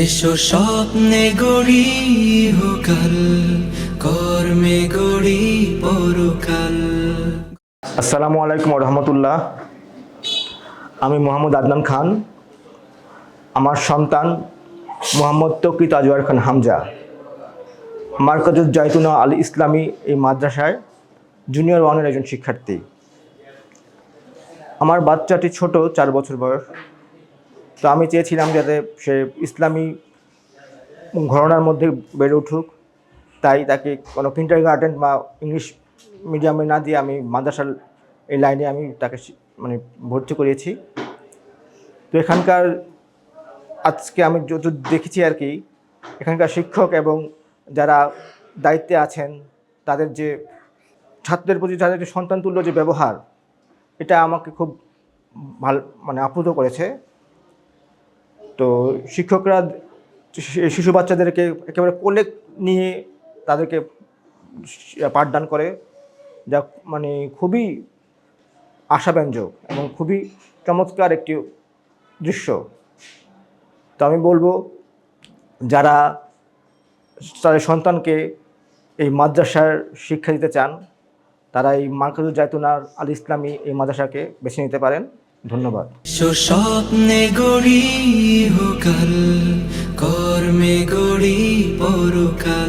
এসো স্বপ্নে গড়ি হোকাল, কর্মে গড়ি পরকাল। আসসালামু আলাইকুম রহমতুল্লাহ। আমি মোহাম্মদ আদনান খান। আমার সন্তান মোহাম্মদ তকি তাজওয়ার খান হামজা। মার্কাজুল জাইতুনা আল ইসলামী এই মাদ্রাসায় জুনিয়র ওয়ানের একজন শিক্ষার্থী। আমার বাচ্চাটি ছোট, চার বছর বয়স। তো আমি চেয়েছিলাম যাতে সে ইসলামী ঘরনার মধ্যে বেড়ে উঠুক। তাই তাকে কোনো কিন্টার গার্ডেন বা ইংলিশ মিডিয়ামে না দিয়ে আমি মাদ্রাসার এই লাইনে আমি তাকে মানে ভর্তি করিয়েছি তো এখানকার আজকে আমি যত দেখেছি আর কি, এখানকার শিক্ষক এবং যারা দায়িত্বে আছেন, তাদের যে ছাত্রদের প্রতি তাদের যে সন্তানতুল্য যে ব্যবহার, এটা আমাকে খুব ভালো মানে আপ্লুত করেছে। তো শিক্ষকরা শিশু বাচ্চাদেরকে একেবারে কোলে নিয়ে তাদেরকে পাঠদান করে, যা মানে খুবই আশাব্যঞ্জক এবং খুবই চমৎকার একটি দৃশ্য। তো আমি বলব, যারা তাদের সন্তানকে এই মাদ্রাসার শিক্ষা দিতে চান, তারা এই মার্কাজুল জায়তুনার আল ইসলামী এই মাদ্রাসাকে বেছে নিতে পারেন। ধন্যবাদ। সুস্বপ্নে স্বপ্নে গড়ি হোকাল কর্মে গড়ি পরকাল।